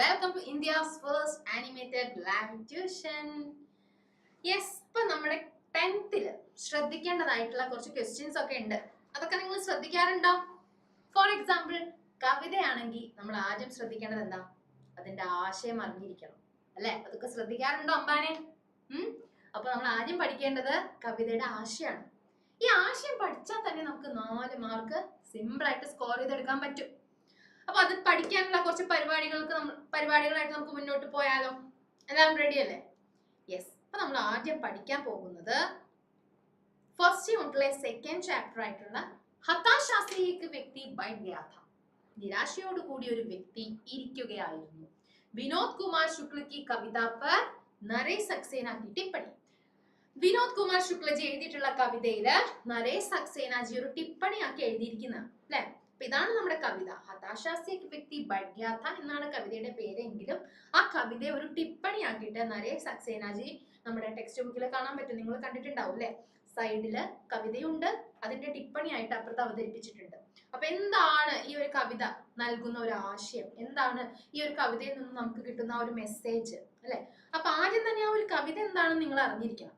Welcome to India's first animated language tuition yes ഇപ്പൊ നമ്മുടെ ടെൻത്തിൽ ശ്രദ്ധിക്കേണ്ടതായിട്ടുള്ള കുറച്ച് ക്വസ്റ്റ്യൻസ് ഒക്കെ ഉണ്ട്. അതൊക്കെ നിങ്ങൾ ശ്രദ്ധിക്കാറുണ്ടോ? ഫോർ എക്സാമ്പിൾ കവിതയാണെങ്കിൽ നമ്മൾ ആദ്യം ശ്രദ്ധിക്കേണ്ടത് എന്താ? അതിന്റെ ആശയം അറിഞ്ഞിരിക്കണം. അല്ലെ? അതൊക്കെ ശ്രദ്ധിക്കാറുണ്ടോ അമ്പാനെ? അപ്പൊ നമ്മൾ ആദ്യം പഠിക്കേണ്ടത് കവിതയുടെ ആശയമാണ് ഈ ആശയം പഠിച്ചാൽ തന്നെ നമുക്ക് നാല് മാർക്ക് സിമ്പിൾ ആയിട്ട് സ്കോർ ചെയ്തെടുക്കാൻ പറ്റും. അപ്പൊ അത് പഠിക്കാനുള്ള കുറച്ച് പരിപാടികൾക്ക് നമ്മൾ പരിപാടികളായിട്ട് നമുക്ക് മുന്നോട്ട് പോയാലോ? എല്ലാം റെഡി അല്ലേ? യെസ് അപ്പൊ നമ്മൾ ആദ്യം പഠിക്കാൻ പോകുന്നത് ഫസ്റ്റ് യൂണിറ്റിലെ സെക്കൻഡ് ചാപ്റ്റർ ആയിട്ടുള്ള ഹതാശാസ്ത്രീയക്ക് വ്യക്തി ബൈ വ്യാഥ നിരാശയോട് കൂടിയ ഒരു വ്യക്തി ഇരിക്കുകയായിരുന്നു. വിനോദ് കുമാർ ശുക്ലക്ക് കവിത പർ സക്സേന ടിപ്പണി. വിനോദ് കുമാർ ശുക്ലജി എഴുതിയിട്ടുള്ള കവിതയിൽ നരേഷ് സക്സേനാജി ഒരു ടിപ്പണിയാക്കി എഴുതിയിരിക്കുന്ന അല്ലെ? അപ്പൊ ഇതാണ് നമ്മുടെ കവിത. ഹതാശാസ്യ വ്യക്തി ബഡ്യാഥ എന്നാണ് കവിതയുടെ പേരെങ്കിലും ആ കവിതയെ ഒരു ടിപ്പണിയാക്കിയിട്ട് നരേ സക്സേനാജി നമ്മുടെ ടെക്സ്റ്റ് ബുക്കിൽ കാണാൻ പറ്റും. നിങ്ങൾ കണ്ടിട്ടുണ്ടാവും അല്ലെ? സൈഡിൽ കവിതയുണ്ട് അതിന്റെ ടിപ്പണിയായിട്ട് അപ്പുറത്ത് അവതരിപ്പിച്ചിട്ടുണ്ട്. അപ്പൊ എന്താണ് ഈ ഒരു കവിത നൽകുന്ന ഒരു ആശയം? എന്താണ് ഈ ഒരു കവിതയിൽ നിന്ന് നമുക്ക് കിട്ടുന്ന ഒരു മെസ്സേജ് അല്ലെ? അപ്പൊ ആദ്യം തന്നെ ആ ഒരു കവിത എന്താണെന്ന് നിങ്ങൾ അറിഞ്ഞിരിക്കണം.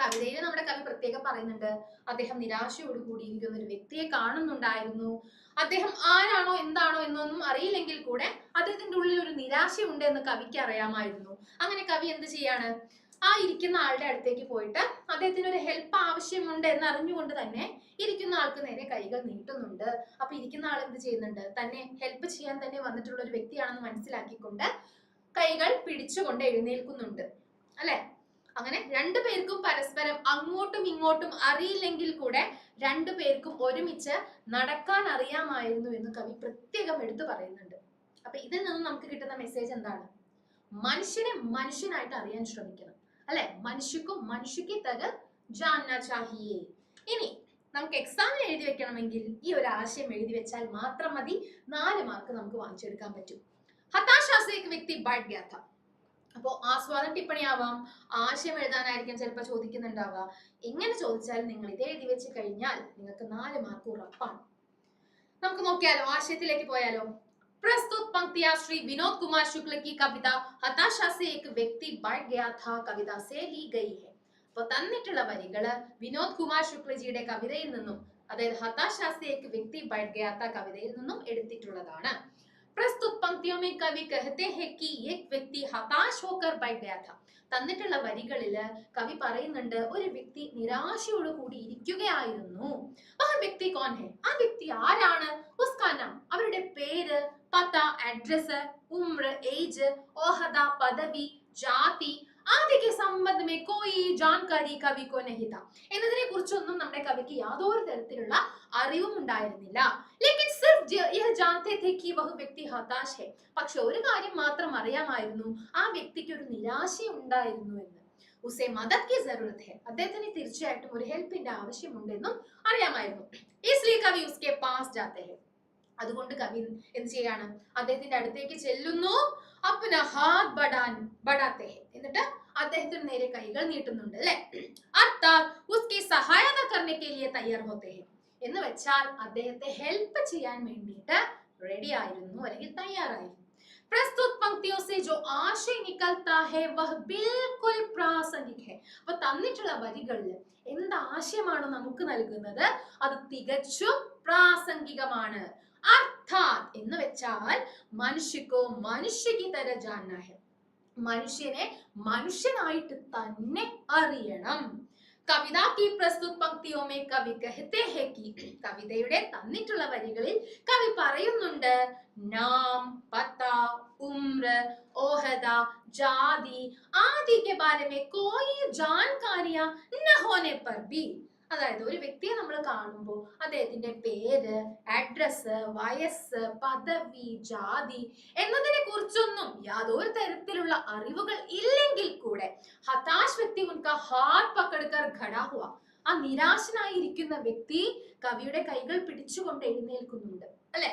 കവിതയിൽ നമ്മുടെ കവി പ്രത്യേകം പറയുന്നുണ്ട് അദ്ദേഹം നിരാശയോട് കൂടിയിരിക്കുന്ന ഒരു വ്യക്തിയെ കാണുന്നുണ്ടായിരുന്നു. അദ്ദേഹം ആരാണോ എന്താണോ എന്നൊന്നും അറിയില്ലെങ്കിൽ കൂടെ അദ്ദേഹത്തിന്റെ ഉള്ളിൽ ഒരു നിരാശയുണ്ട് എന്ന് കവിക്ക് അറിയാമായിരുന്നു. അങ്ങനെ കവി എന്ത് ചെയ്യാണ്? ആ ഇരിക്കുന്ന ആളുടെ അടുത്തേക്ക് പോയിട്ട് അദ്ദേഹത്തിന് ഒരു ഹെൽപ്പ് ആവശ്യമുണ്ട് എന്ന് അറിഞ്ഞുകൊണ്ട് തന്നെ ഇരിക്കുന്ന ആൾക്ക് നേരെ കൈകൾ നീട്ടുന്നുണ്ട്. അപ്പൊ ഇരിക്കുന്ന ആൾ എന്ത് ചെയ്യുന്നുണ്ട്? തന്നെ ഹെൽപ്പ് ചെയ്യാൻ തന്നെ വന്നിട്ടുള്ള ഒരു വ്യക്തിയാണെന്ന് മനസ്സിലാക്കിക്കൊണ്ട് കൈകൾ പിടിച്ചുകൊണ്ട് എഴുന്നേൽക്കുന്നുണ്ട്. അല്ലെ? അങ്ങനെ രണ്ടു പേർക്കും പരസ്പരം അങ്ങോട്ടും ഇങ്ങോട്ടും അറിയില്ലെങ്കിൽ കൂടെ രണ്ടു പേർക്കും ഒരുമിച്ച് നടക്കാൻ അറിയാമായിരുന്നു എന്ന് കവി പ്രത്യേകം എടുത്തു പറയുന്നുണ്ട്. അപ്പൊ ഇതിൽ നിന്ന് നമുക്ക് കിട്ടുന്ന മെസ്സേജ് എന്താണ്? മനുഷ്യനെ മനുഷ്യനായിട്ട് അറിയാൻ ശ്രമിക്കണം. അല്ലെ? മനുഷ്യക്കും മനുഷ്യക്ക് തക ജാന്ന ഇനി നമുക്ക് എക്സാമിൽ എഴുതി വെക്കണമെങ്കിൽ ഈ ഒരു ആശയം എഴുതി വെച്ചാൽ മാത്രം മതി. നാല് മാർക്ക് നമുക്ക് വാങ്ങിച്ചെടുക്കാൻ പറ്റും. ഹതാശാസേക്ക് വ്യക്തി ബാഡ്യാഥ അപ്പോ ആസ്വാദം ടിപ്പണിയാവാം ആശയം എഴുതാനായിരിക്കും ചിലപ്പോൾ ചോദിക്കുന്നുണ്ടാവുക എങ്ങനെ ചോദിച്ചാലും നിങ്ങൾ ഇത് എഴുതി വെച്ച് കഴിഞ്ഞാൽ നിങ്ങൾക്ക് നാല് മാർക്ക് ഉറപ്പാണ് നമുക്ക് നോക്കിയാലോ ആശയത്തിലേക്ക് പോയാലോ प्रस्तुत पंक्तियां श्री विनोद कुमार शुक्ल की कविता हताशा से एक व्यक्ति बढ़ गया था कविता से ली गई है അപ്പൊ തന്നിട്ടുള്ള വരികള് വിനോദ് കുമാർ ശുക്ലജിയുടെ കവിതയിൽ നിന്നും അതായത് ഹതാശാസെ ഏക് വ്യക്തി ബഡ് ഗയാത്ത കവിതയിൽ നിന്നും എടുത്തിട്ടുള്ളതാണ് പങ്ക്തിയോ മേ കവി ഏക് വ്യക്തി ഹതാശ് ഹോക്കർ ബൈ ഗയാ തന്നിട്ടുള്ള വരികളിൽ കവി പറയുന്നുണ്ട് ഒരു വ്യക്തി നിരാശയോട് കൂടി ഇരിക്കുകയായിരുന്നു. ആ വ്യക്തി കോൻ ഹെ? ആ വ്യക്തി ആരാണ്? ഉസ്കാന അവരുടെ പേര് പത്ത അഡ്രസ് ഉമ്ര ഏജ് ഓഹദ പദവി ജാതി ആദ്യക്ക് സംബന്ധമേ കോയി ജാൻകാരി കവിക്കോ നഹിത. എന്നതിനെ കുറിച്ചൊന്നും നമ്മുടെ കവിക്ക് യാതൊരു തരത്തിലുള്ള അറിവും ഉണ്ടായിരുന്നില്ല. ലേക്കിൻ സിർഫ് യഹ് ജാൻതേ ഥേ കി വഹ് വ്യക്തി ഹതാശ് ഹെ. പക്ഷെ ഒരു കാര്യം മാത്രം അറിയാമായിരുന്നു. ആ വ്യക്തിക്ക് ഒരു നിരാശ ഉണ്ടായിരുന്നു എന്ന്. ഉസേ മദത് കി ജറൂരത് ഹെ. അദ്ദേഹത്തിന് തീർച്ചയായിട്ടും ഒരു ഹെൽപ്പിന്റെ ആവശ്യമുണ്ടെന്നും അറിയാമായിരുന്നു. ഇസ്ലിയെ കവി ഉസ്കെ പാസ് ജാത്തെ ഹെ. അതുകൊണ്ട് കവി എന്ത് ചെയ്യാണ്? അദ്ദേഹത്തിന്റെ അടുത്തേക്ക് ചെല്ലുന്നു. അപ്പന എന്നിട്ട് അദ്ദേഹത്തിന് നേരെ കൈകൾ നീട്ടുന്നുണ്ട് അല്ലെ? അർത്ഥി ഉസ്കി സഹായത കർണെ കെ ലിയെ തയ്യാർ ഹോത്തെ എന്ന് വെച്ചാൽ അദ്ദേഹത്തെ ഹെൽപ്പ് ചെയ്യാൻ വേണ്ടിയിട്ട് റെഡി ആയിരുന്നു അല്ലെങ്കിൽ തയ്യാറായിരുന്നു प्रस्तुत पंक्तियों से जो ആശയ നിക്കൽത്താ ഹെ വഹ് ബിൽകുൽ പ്രാസംഗിക് ഹെ. അപ്പൊ തന്നിട്ടുള്ള വരികളിൽ എന്ത് ആശയമാണ് നമുക്ക് നൽകുന്നത്? അത് തികച്ചും പ്രാസംഗികമാണ്. അർത്ഥാത് എന്ന് വെച്ചാൽ മനുഷ്യക്കോ മനുഷ്യക്ക് തര ജാന ഹെ മനുഷ്യനെ മനുഷ്യനായിട്ട് തന്നെ അറിയണം കവിത की प्रस्तुत पंक्तियों में कवि कहते हैं कि കവിതയുടെ തന്നിട്ടുള്ള വരികളിൽ കവി പറയുന്നുണ്ട് നാം പത്ത ഉമ്ര ഓഹദ ജാതി ആദി के बारे में कोई जानकारियां न होने पर भी അതായത് ഒരു വ്യക്തിയെ നമ്മൾ കാണുമ്പോൾ അദ്ദേഹത്തിന്റെ പേര് അഡ്രസ് വയസ്സ് പദവി ജാതി എന്നതിനെ കുറിച്ചൊന്നും യാതൊരു തരത്തിലുള്ള അറിവുകൾ ഇല്ലെങ്കിൽ കൂടെ ഹതാശ് വ്യക്തി ഉൻക ഹാത്ത് പക്കടുക്കർ ഖടാ ഹുവ ആ നിരാശനായിരിക്കുന്ന വ്യക്തി കവിയുടെ കൈകൾ പിടിച്ചുകൊണ്ട് എഴുന്നേൽക്കുന്നുണ്ട് അല്ലെ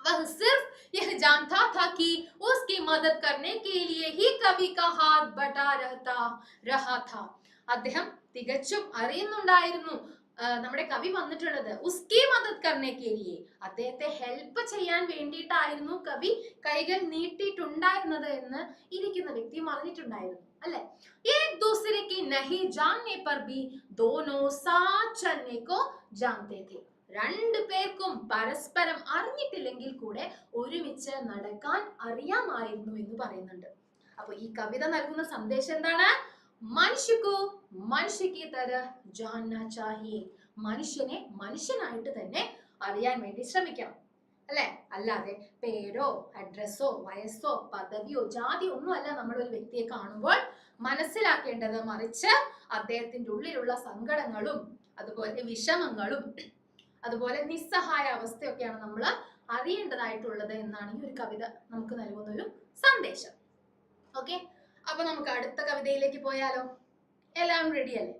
वह सिर्फ यह जानता था कि उसकी मदद करने के लिए ही कवि का हाथ बटा रहता रहा था അദ്ദേഹം തികച്ചും അറിയുന്നുണ്ടായിരുന്നു ആ, നമ്മുടെ കവി വന്നിട്ടുള്ളത് ഉസ്കി മദത് കർണേ കേലിയെ അദ്ദേഹത്തെ ഹെൽപ്പ് ചെയ്യാൻ വേണ്ടിയിട്ടായിരുന്നു കവി കൈകൾ നീട്ടിയിട്ടുണ്ടായിരുന്നത് എന്ന് ഇരിക്കുന്ന വ്യക്തി പറഞ്ഞിട്ടുണ്ടായിരുന്നു അല്ലെ एक दूसरे की नहीं जानने पर भी दोनों साथ चलने को जानते थे രണ്ടു പേർക്കും പരസ്പരം അറിഞ്ഞിട്ടില്ലെങ്കിൽ കൂടെ ഒരുമിച്ച് നടക്കാൻ അറിയാമായിരുന്നു എന്ന് പറയുന്നുണ്ട് അപ്പൊ ഈ കവിത നൽകുന്ന സന്ദേശം എന്താണ് മനുഷ്യക്കു മനുഷ്യക്ക് ജാന്ന ചാഹിയെ മനുഷ്യനെ മനുഷ്യനായിട്ട് തന്നെ അറിയാൻ വേണ്ടി ശ്രമിക്കണം. അല്ലെ? അല്ലാതെ പേരോ അഡ്രസ്സോ വയസ്സോ പദവിയോ ജാതി ഒന്നും അല്ല നമ്മൾ ഒരു വ്യക്തിയെ കാണുമ്പോൾ മനസ്സിലാക്കേണ്ടത് മറിച്ച് അദ്ദേഹത്തിന്റെ ഉള്ളിലുള്ള സങ്കടങ്ങളും അതുപോലെ വിഷമങ്ങളും അതുപോലെ നിസ്സഹായ അവസ്ഥയൊക്കെയാണ് നമ്മൾ അറിയേണ്ടതായിട്ടുള്ളത് എന്നാണ് ഈ ഒരു കവിത നമുക്ക് നൽകുന്ന ഒരു സന്ദേശം. ഓക്കെ? അപ്പൊ നമുക്ക് അടുത്ത കവിതയിലേക്ക് പോയാലോ? എല്ലാം റെഡി അല്ലേ?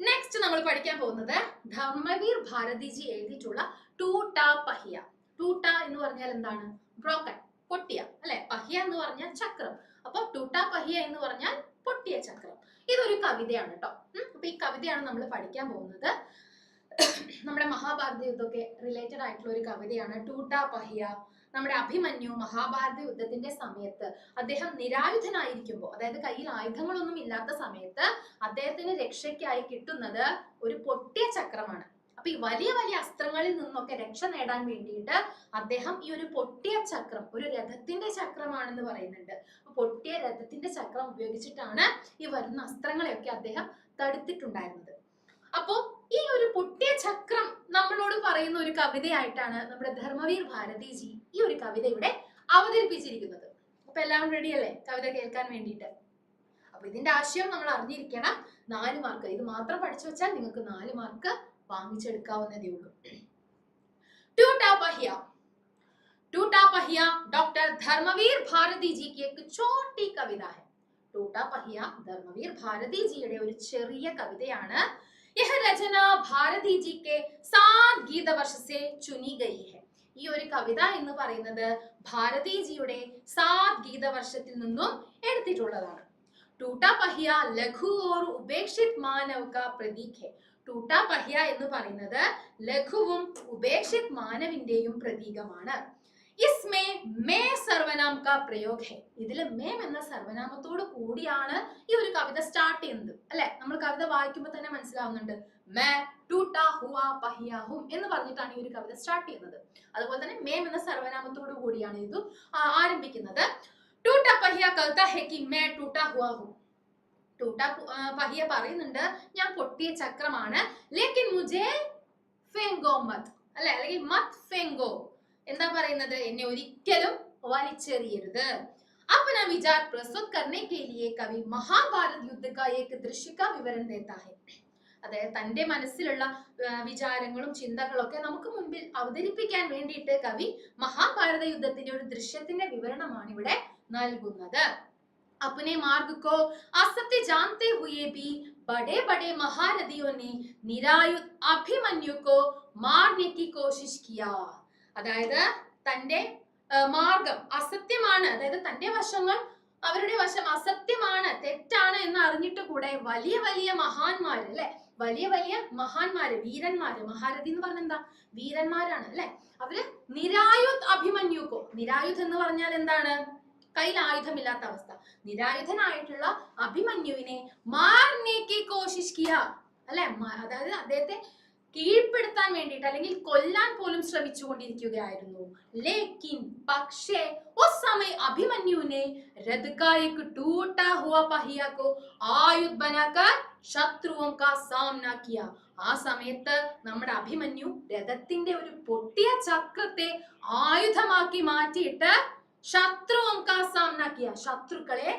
നെക്സ്റ്റ് നമ്മൾ പഠിക്കാൻ പോകുന്നത് ധർമ്മവീർ ഭാരതിജി എഴുതിയിട്ടുള്ള ടൂട്ട പഹിയ. ടൂട്ട എന്ന് പറഞ്ഞാൽ എന്താണ്? ബ്രോക്കൺ പൊട്ടിയ അല്ലെ? പഹിയ എന്ന് പറഞ്ഞാൽ ചക്രം. അപ്പൊ ടൂട്ട പഹിയ എന്ന് പറഞ്ഞാൽ പൊട്ടിയ ചക്രം. ഇതൊരു കവിതയാണ് കേട്ടോ. അപ്പൊ ഈ കവിതയാണ് നമ്മൾ പഠിക്കാൻ പോകുന്നത്. നമ്മുടെ മഹാഭാരത യുദ്ധമൊക്കെ റിലേറ്റഡ് ആയിട്ടുള്ള ഒരു കവിതയാണ് ടൂട്ട പഹിയ. നമ്മുടെ അഭിമന്യു മഹാഭാരത യുദ്ധത്തിന്റെ സമയത്ത് അദ്ദേഹം നിരായുധനായിരിക്കുമ്പോൾ അതായത് കയ്യിൽ ആയുധങ്ങളൊന്നും ഇല്ലാത്ത സമയത്ത് അദ്ദേഹത്തിന് രക്ഷയ്ക്കായി കിട്ടുന്നത് ഒരു പൊട്ടിയ ചക്രമാണ്. അപ്പൊ ഈ വലിയ വലിയ അസ്ത്രങ്ങളിൽ നിന്നൊക്കെ രക്ഷ നേടാൻ വേണ്ടിയിട്ട് അദ്ദേഹം ഈ ഒരു പൊട്ടിയ ചക്രം ഒരു രഥത്തിന്റെ ചക്രമാണെന്ന് പറയുന്നുണ്ട്. പൊട്ടിയ രഥത്തിന്റെ ചക്രം ഉപയോഗിച്ചിട്ടാണ് ഈ വരുന്ന അസ്ത്രങ്ങളെയൊക്കെ അദ്ദേഹം തടുത്തിട്ടുണ്ടായിരുന്നത്. അപ്പോ ഈ ഒരു പൊട്ടിയ ചക്രം നമ്മളോട് പറയുന്ന ഒരു കവിതയായിട്ടാണ് നമ്മുടെ ധർമ്മവീർ ഭാരതിജി ഒരു കവിത ഇവിടെ അവതരിപ്പിച്ചിരിക്കുന്നത് അപ്പൊ എല്ലാവരും റെഡി അല്ലേ കവിത കേൾക്കാൻ വേണ്ടിയിട്ട് അപ്പൊ ഇതിന്റെ ആശയം നമ്മൾ അറിഞ്ഞിരിക്കണം നാല് മാർക്ക് ഇത് മാത്രം പഠിച്ചു വെച്ചാൽ നിങ്ങൾക്ക് നാല് മാർക്ക് വാങ്ങിച്ചെടുക്കാവുന്നതേ ഉള്ളൂ टूटा पहिया टूटा पहिया डॉक्टर धर्मवीर भारती जी की एक छोटी കവിത है ടൂട്ടാ പഹിയ ധർമ്മവീർ ഭാരതി ജിയുടെ ഒരു ചെറിയ കവിതയാണ് യഹ രചന ഭാരതി ജി കെ സാത് ഗീതവർഷ സെ ചുനി ഗയി ഹെ ഈ ഒരു കവിത എന്ന് പറയുന്നത് ഭാരതീജിയുടെ സാത് ഗീതവർഷത്തിൽ നിന്നും എടുത്തിട്ടുള്ളതാണ്. ടൂട്ടാ പഹിയ ലഘു ഓർ ഉപേക്ഷിത് മാനവ് കാ ടൂട്ടാ പഹിയ എന്ന് പറയുന്നത് ലഘുവും ഉപേക്ഷിത് മാനവിന്റെയും പ്രതീകമാണ്. ഇസ്മേ മേ സർവനാം കാ പ്രയോഗ്. ഹെ ഇതിൽ മേം എന്ന സർവനാമത്തോട് കൂടിയാണ് ഈ ഒരു കവിത സ്റ്റാർട്ട് ചെയ്യുന്നത്. അല്ലെ? നമ്മൾ കവിത വായിക്കുമ്പോൾ തന്നെ മനസ്സിലാവുന്നുണ്ട്. മേ ടൂട്ടാ ഹുവാ പഹിയ എന്ന് പറഞ്ഞിട്ടാണ് ഈ ഒരു കവിത സ്റ്റാർട്ട് ചെയ്യുന്നത്. അതുപോലെ തന്നെ മേം എന്ന സർവനാമത്തോട് കൂടിയാണ് ഇത് ആരംഭിക്കുന്നത്. ടൂട്ടാ പഹിയ കവിത ഹെ കി മേ ടൂട്ടാ ഹുവാ ഹും. ടൂട്ടാ പഹിയ പറയുന്നുണ്ട് ഞാൻ പൊട്ടിയ ചക്രമാണ്. ലേക്കിൻ മുജേ ഫെങ്കോ മത്. അല്ലെ? അല്ലെങ്കിൽ മത് ഫെങ്കോ. എന്താ പറയുന്നത് എന്നെ ഒരിക്കലും വലിച്ചെറിയരുത് अपना विचार प्रस्तुत करने के लिए कवि महाभारत युद्ध का एक दृश्य का विवरण देता है അതായത് തന്റെ മനസ്സിലുള്ള ആ, വിചാരങ്ങളും ചിന്തകളും ഒക്കെ നമുക്ക് മുമ്പിൽ അവതരിപ്പിക്കാൻ വേണ്ടിയിട്ട് കവി മഹാഭാരത യുദ്ധത്തിന്റെ ഒരു ദൃശ്യത്തിന്റെ വിവരണമാണ് ഇവിടെ നൽകുന്നത് अपने मार्ग को असत्य जानते हुए भी बड़े बड़े महारथियों ने निरायुध अभिमन्यु को मारने की कोशिश किया അതായത് തന്റെ മാർഗം അസത്യമാണ്. അതായത് തന്റെ വശങ്ങൾ അവരുടെ വശം അസത്യമാണ് തെറ്റാണ് എന്ന് അറിഞ്ഞിട്ട് കൂടെ വലിയ വലിയ മഹാന്മാര് അല്ലെ? വലിയ വലിയ മഹാന്മാര് വീരന്മാര് മഹാരഥി എന്ന് പറഞ്ഞ എന്താ? വീരന്മാരാണ് അല്ലെ? അവർ നിരായുധ് അഭിമന്യുക്കോ നിരായുധ എന്ന് പറഞ്ഞാൽ എന്താണ്? കയ്യിൽ ആയുധമില്ലാത്ത അവസ്ഥ. നിരായുധനായിട്ടുള്ള അഭിമന്യുവിനെ മാർനേക്ക് കോശിഷ്കിയ അല്ലെ? മ- അതായത് അദ്ദേഹത്തെ കീഴ്പ്പെടുത്താൻ വേണ്ടിയിട്ട് അല്ലെങ്കിൽ കൊല്ലാൻ പോലും ശ്രമിച്ചുകൊണ്ടിരിക്കുകയായിരുന്നു. ലേക്കിൻ പക്ഷേ സമയ അഭിമന്യുവിനെ രഥ്കായക്ക് ടൂട്ടാ ഹുവ പഹിയാക്കോ ആയുധ് ബനാക്കാൻ ശത്രുവും കാ സാമന ആ സമയത്ത് നമ്മുടെ അഭിമന്യു രഥത്തിന്റെ ഒരു പൊട്ടിയ ചക്രത്തെ ആയുധമാക്കി മാറ്റിയിട്ട് ശത്രുവും കാ സാമന ശത്രുക്കളെ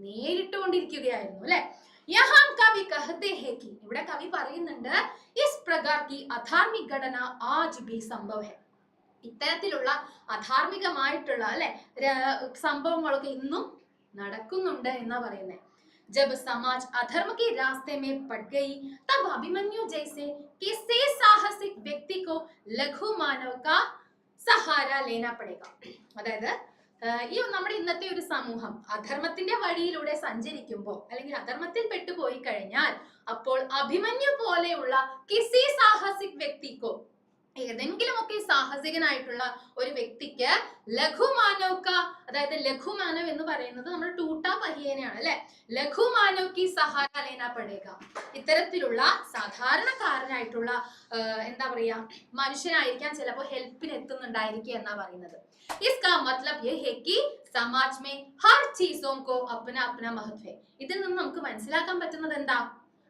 നേരിട്ടുകൊണ്ടിരിക്കുകയായിരുന്നു അല്ലെ? യഹാൻ കവി കഹത്തെ ഹേ കി ഇവിടെ കവി പറയുന്നുണ്ട് ഇസ് പ്രകാർ കി അധാർമിക് ഘടന ആജ് ബി സംഭവ ഹെ ഇത്തരത്തിലുള്ള അധാർമികമായിട്ടുള്ള അല്ലെ സംഭവങ്ങളൊക്കെ ഇന്നും നടക്കുന്നുണ്ട് എന്നാ പറയുന്നത് जब समाज अधर्म के रास्ते में पड़ गई तब अभिमन्यु जैसे किसी साहसिक व्यक्ति को लघु मानव का സഹാര ലേന പടേക അതായത് ആഹ് ഈ നമ്മുടെ ഇന്നത്തെ ഒരു സമൂഹം അധർമ്മത്തിന്റെ വഴിയിലൂടെ സഞ്ചരിക്കുമ്പോൾ അല്ലെങ്കിൽ അധർമ്മത്തിൽ പെട്ടുപോയി കഴിഞ്ഞാൽ അപ്പോൾ അഭിമന്യു പോലെയുള്ള കിസി സാഹസിക് വ്യക്തിക്കോ ഏതെങ്കിലുമൊക്കെ സാഹസികനായിട്ടുള്ള ഒരു വ്യക്തിക്ക് ലഘുമാനവക്ക അതായത് ലഘുമാനവ് എന്ന് പറയുന്നത് നമ്മുടെ ടൂട്ട പഹിയനെയാണ് അല്ലെ ലഘുമാനവ്ക്ക് സഹാര ലേന പടേക ഇത്തരത്തിലുള്ള സാധാരണക്കാരനായിട്ടുള്ള ആഹ് എന്താ പറയാ മനുഷ്യനായിരിക്കാൻ ചിലപ്പോൾ ഹെൽപ്പിന് എത്തുന്നുണ്ടായിരിക്കുക എന്നാ പറയുന്നത് इसका मतलब ये है कि समाज में हर चीजों को अपना अपना महत्व है ഇതിൽ നിന്ന് നമുക്ക് മനസ്സിലാക്കാൻ പറ്റുന്നത് എന്താ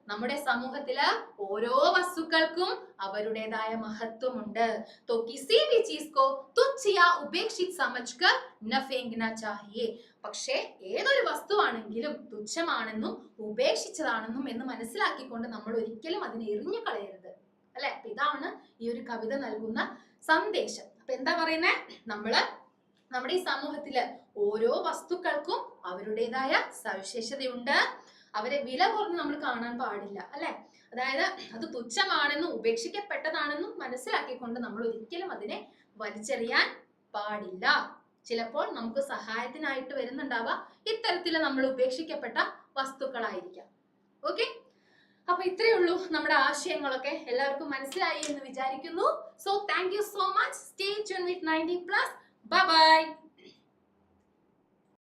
നമ്മുടെ സമൂഹത്തില് ഓരോ വസ്തുക്കൾക്കും അവരുടേതായ മഹത്വമുണ്ട് तो किसी भी चीज को तुच्छ या उपेक्षित समझकर न फेंकना चाहिए പക്ഷേ ഏതൊരു വസ്തുവാണെങ്കിലും തുച്ഛമാണെന്നും ഉപേക്ഷിച്ചതാണെന്നും എന്ന് മനസ്സിലാക്കിക്കൊണ്ട് നമ്മൾ ഒരിക്കലും അതിനെ എറിഞ്ഞു കളയരുത് അല്ലെ അപ്പൊ ഇതാണ് ഈ ഒരു കവിത നൽകുന്ന സന്ദേശം അപ്പൊ എന്താ പറയുന്നേ നമ്മള് നമ്മുടെ ഈ സമൂഹത്തില് ഓരോ വസ്തുക്കൾക്കും അവരുടേതായ സവിശേഷതയുണ്ട് അവരെ വില കുറഞ്ഞ് നമ്മൾ കാണാൻ പാടില്ല അല്ലെ? അതായത് അത് തുച്ഛമാണെന്നും ഉപേക്ഷിക്കപ്പെട്ടതാണെന്നും മനസ്സിലാക്കിക്കൊണ്ട് നമ്മൾ ഒരിക്കലും അതിനെ വലിച്ചെറിയാൻ പാടില്ല. ചിലപ്പോൾ നമുക്ക് സഹായത്തിനായിട്ട് വരുന്നുണ്ടാവുക ഇത്തരത്തിൽ നമ്മൾ ഉപേക്ഷിക്കപ്പെട്ട വസ്തുക്കളായിരിക്കാം. ഓക്കെ? അപ്പൊ ഇത്രയേ ഉള്ളൂ നമ്മുടെ ആശയങ്ങളൊക്കെ. എല്ലാവർക്കും മനസ്സിലായി എന്ന് വിചാരിക്കുന്നു. So thank you so much stay tune with ninety plus bye bye